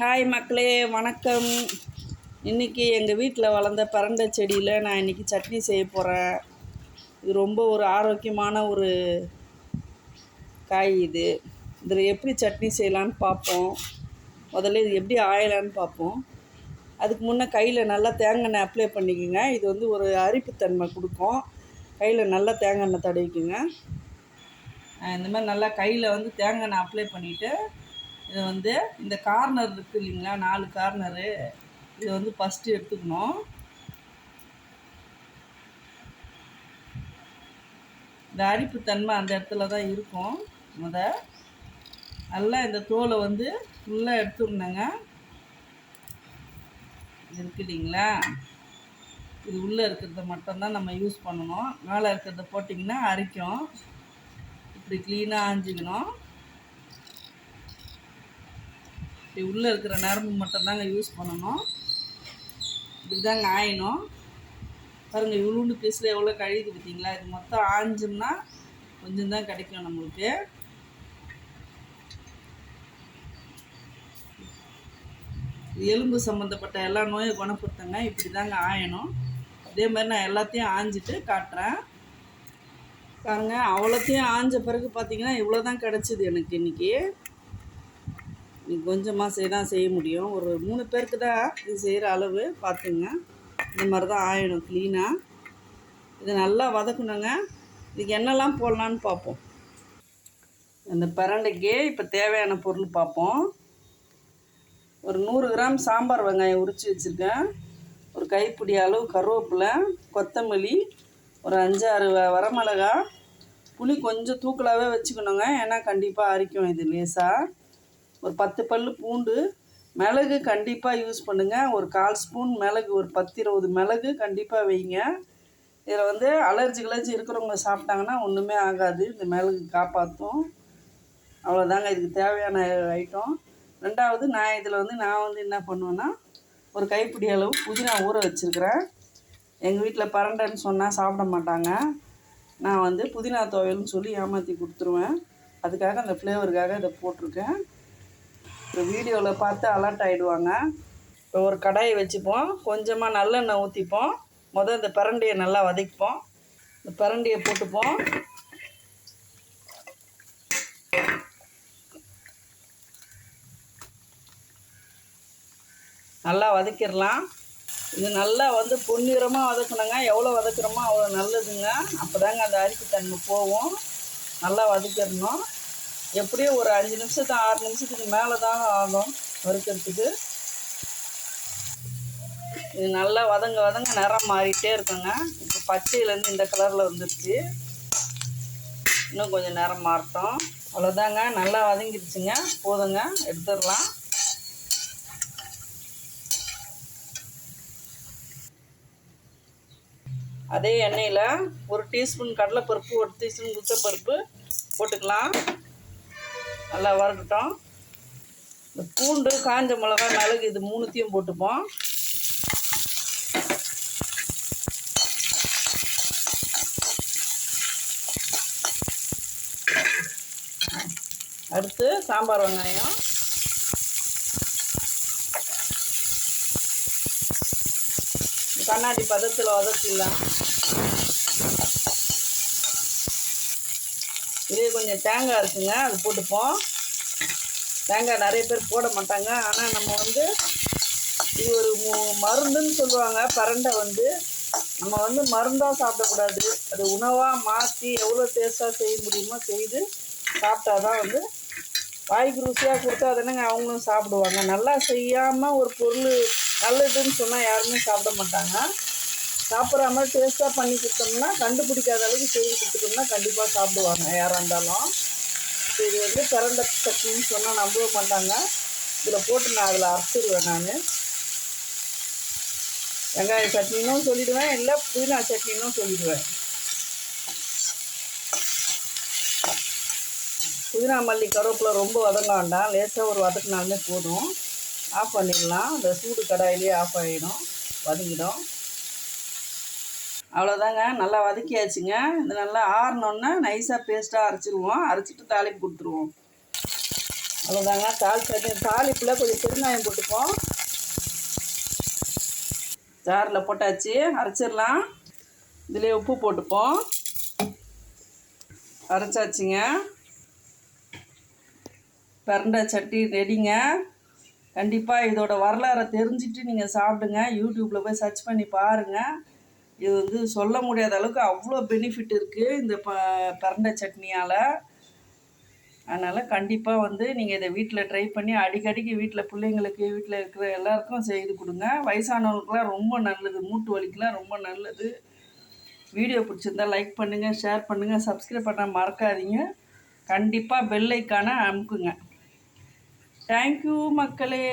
Hi மக்களே வணக்கம். இன்றைக்கி எங்கள் வீட்டில் வளர்ந்த பரண்டை செடியில் நான் இன்றைக்கி சட்னி செய்ய போகிறேன் இது ரொம்ப ஒரு ஆரோக்கியமான ஒரு காய் இது. இதில் எப்படி சட்னி செய்யலான்னு பார்ப்போம். முதல்ல இது எப்படி ஆயலான்னு பார்ப்போம். அதுக்கு முன்னே கையில் நல்லா தேங்காய் எண்ணெய் அப்ளை பண்ணிக்கோங்க. இது வந்து ஒரு அரிப்புத்தன்மை கொடுக்கும். கையில் நல்லா தேங்காய் எண்ணெய் தடவிக்குங்க. இந்த மாதிரி நல்லா கையில் வந்து தேங்காய் எண்ணெய் அப்ளை பண்ணிவிட்டு இது வந்து இந்த கார்னர் இருக்குது இல்லைங்களா? நாலு கார்னரு இதை வந்து ஃபஸ்ட்டு எடுத்துக்கணும். இந்த அரிப்பு தன்மை அந்த இடத்துல தான் இருக்கும். முத. நல்லா இந்த தோலை வந்து ஃபுல்லாக எடுத்துடணுங்க. இருக்கு இல்லைங்களா? இது உள்ளே இருக்கிறத மட்டும்தான் நம்ம யூஸ் பண்ணணும். மேலே இருக்கிறத போட்டிங்கன்னா அரிக்கும். இப்படி க்ளீனாக ஆஞ்சிக்கணும் இப்படி உள்ளே இருக்கிற நரம்பு மட்டும்தாங்க யூஸ் பண்ணணும். இப்படி தாங்க ஆயணும் பாருங்கள் இவ்வளோண்டு பீஸில் எவ்வளோ கழுகுது பார்த்தீங்களா? இது மொத்தம் ஆஞ்சோம்னா கொஞ்சம் தான் கிடைக்கும் நம்மளுக்கு. எலும்பு சம்மந்தப்பட்ட எல்லா நோயும் குணப்படுத்துங்க. இப்படி தாங்க ஆயணும். அதே மாதிரி நான் எல்லாத்தையும் ஆஞ்சிட்டு காட்டுறேன். பாருங்க அவ்வளோத்தையும் ஆஞ்ச பிறகு பார்த்தீங்கன்னா இவ்வளோ தான் கிடச்சிது எனக்கு இன்றைக்கி நீ கொஞ்சமாக செய்ய தான் செய்ய முடியும். ஒரு மூணு பேருக்கு தான் இது செய்கிற அளவு பார்த்துங்க இந்த மாதிரி தான் ஆயிடும் க்ளீனாக இது நல்லா வதக்கணுங்க. இதுக்கு என்னெல்லாம் போடலான்னு பார்ப்போம் அந்த பரண்டைக்கு இப்போ தேவையான பொருள் பார்ப்போம் ஒரு நூறு கிராம் சாம்பார் வெங்காயம் உரித்து வச்சுருக்கேன். ஒரு கைப்பிடி அளவு கருவேப்பிலை கொத்தமல்லி ஒரு அஞ்சாறு வ வரமிளகா. புளி கொஞ்சம் தூக்கலாகவே வச்சுக்கணுங்க. ஏன்னா கண்டிப்பாக அரிக்கும் இது லேசாக ஒரு பத்து பல் பூண்டு மிளகு கண்டிப்பாக யூஸ் பண்ணுங்கள் ஒரு கால் ஸ்பூன் மிளகு ஒரு பத்து இருபது மிளகு கண்டிப்பாக வைங்க. இதில் வந்து அலர்ஜி கிளர்ஜி இருக்கிறவங்க சாப்பிட்டாங்கன்னா ஒன்றுமே ஆகாது. இந்த மிளகு காப்பாற்றும் அவ்வளோதாங்க இதுக்கு தேவையான ஐட்டம் ரெண்டாவது நான் இதில் வந்து நான் வந்து என்ன பண்ணுவேன்னா ஒரு கைப்பிடி அளவு புதினா ஊற வச்சுருக்கிறேன். எங்கள் வீட்டில் பரண்டைன்னு சொன்னால் சாப்பிட மாட்டாங்க. நான் வந்து புதினா துவையல்னு சொல்லி ஏமாற்றி கொடுத்துருவேன். அதுக்காக அந்த ஃப்ளேவருக்காக இதை போட்டிருக்கேன். வீடியோவில் பார்த்து அலர்ட் ஆகிடுவாங்க இப்போ ஒரு கடாயை வச்சுப்போம். கொஞ்சமாக நல்லெண்ணெய் ஊற்றிப்போம் முதல் இந்த பிரண்டியை நல்லா வதக்கிப்போம். இந்த பரண்டியை போட்டுப்போம். நல்லா வதக்கிடலாம். இது நல்லா வந்து பொன்னிறமாக வதக்கணுங்க. எவ்வளோ வதக்குறோமோ அவ்வளோ நல்லதுங்க. அப்போ தாங்க அந்த தன்மை போகும். நல்லா வதக்கிடணும். எப்படியும் ஒரு அஞ்சு நிமிஷத்து ஆறு நிமிஷத்துக்கு மேலே தான் ஆகும் வறுக்கிறதுக்கு. இது நல்லா வதங்க வதங்க நிறம் மாறிட்டே இருக்குங்க. இப்போ பச்சையிலேருந்து இந்த கலரில் வந்துருச்சு. இன்னும் கொஞ்சம் நேரம் மாறட்டும். அவ்வளோதாங்க நல்லா வதங்கிடுச்சுங்க. போதுங்க. எடுத்துடலாம். அதே எண்ணெயில் ஒரு டீஸ்பூன் கடலைப்பருப்பு ஒரு டீஸ்பூன் குத்தப்பருப்பு போட்டுக்கலாம். நல்லா வறுக்கட்டும் இந்த பூண்டு காஞ்ச மிளகா மிளகு இது மூணுத்தையும் போட்டுப்போம். அடுத்து சாம்பார் வெங்காயம். கண்ணாடி பதத்தில் வதக்கலாம் இது கொஞ்சம் தேங்காய் இருக்குங்க அது போட்டுப்போம். தேங்காய் நிறைய பேர் போட மாட்டாங்க. ஆனால் நம்ம வந்து இது ஒரு மருந்துன்னு சொல்லுவாங்க. பரண்டை வந்து நம்ம வந்து மருந்தாக சாப்பிடக்கூடாது. அது உணவாக மாற்றி எவ்வளோ டேஸ்ட்டாக செய்ய முடியுமோ செய்து சாப்பிட்டா தான் வந்து வாய்க்கு ருசியாக கொடுத்தா தானேங்க அவங்களும் சாப்பிடுவாங்க. நல்லா செய்யாமல் ஒரு பொருள் நல்லதுன்னு சொன்னால் யாருமே சாப்பிட மாட்டாங்க. சாப்பிட்ற மாதிரி டேஸ்ட்டாக பண்ணி கொடுத்தோம்னா கண்டுபிடிக்காத அளவுக்கு செய்து கொடுத்துட்டோம்னா கண்டிப்பாக சாப்பிடுவாங்க. யாராக இருந்தாலும். இது வந்து பிறந்த சட்னின்னு சொன்னால் நம்பவே மாட்டாங்க. இதில் போட்டு நான் அதில் அரைச்சிடுவேன் நான். வெங்காய சட்னினும் சொல்லிவிடுவேன் இல்லை புதினா சட்னினும் சொல்லிவிடுவேன் புதினா மல்லி கருவேப்பிலை ரொம்ப வதங்க வேண்டாம். லேசாக ஒரு வதக்குனாலுமே போதும். ஆஃப் பண்ணிடலாம். அந்த சூடு கடாயிலே ஆஃப் ஆகிடும் வதங்கிடும். அவ்வளோதாங்க நல்லா வதக்கியாச்சுங்க. இது நல்லா ஆறினோன்னா நைஸாக பேஸ்ட்டாக அரைச்சிருவோம். அரைச்சிட்டு தாளிப்பு கொடுத்துருவோம். அவ்வளோதாங்க தால் சட்னி தாளிப்பில் கொஞ்சம் பெருங்காயம் போட்டுப்போம். ஜாரில் போட்டாச்சு. அரைச்சிடலாம். இதிலே உப்பு போட்டுப்போம். அரைச்சாச்சுங்க. பிரண்டை சட்டி ரெடிங்க. கண்டிப்பாக இதோட வரலாறை தெரிஞ்சுட்டு நீங்கள் சாப்பிடுங்க. யூடியூப்பில் போய் சர்ச் பண்ணி பாருங்கள் இது வந்து சொல்ல முடியாத அளவுக்கு அவ்வளோ பெனிஃபிட் இருக்குது இந்த ப பரண்ட சட்னியால். அதனால் கண்டிப்பாக வந்து நீங்கள் இதை வீட்டில் ட்ரை பண்ணி அடிக்கடிக்கு வீட்டில் பிள்ளைங்களுக்கு வீட்டில் இருக்கிற எல்லாருக்கும் செய்து கொடுங்க. வயசானவங்களுக்குலாம் ரொம்ப நல்லது. மூட்டு வலிக்கெலாம் ரொம்ப நல்லது. வீடியோ பிடிச்சிருந்தா லைக் பண்ணுங்கள் ஷேர் பண்ணுங்கள் சப்ஸ்கிரைப் பண்ண மறக்காதீங்க. கண்டிப்பாக பெல்லைக்கான அமுக்குங்க. தேங்க்யூ மக்களே.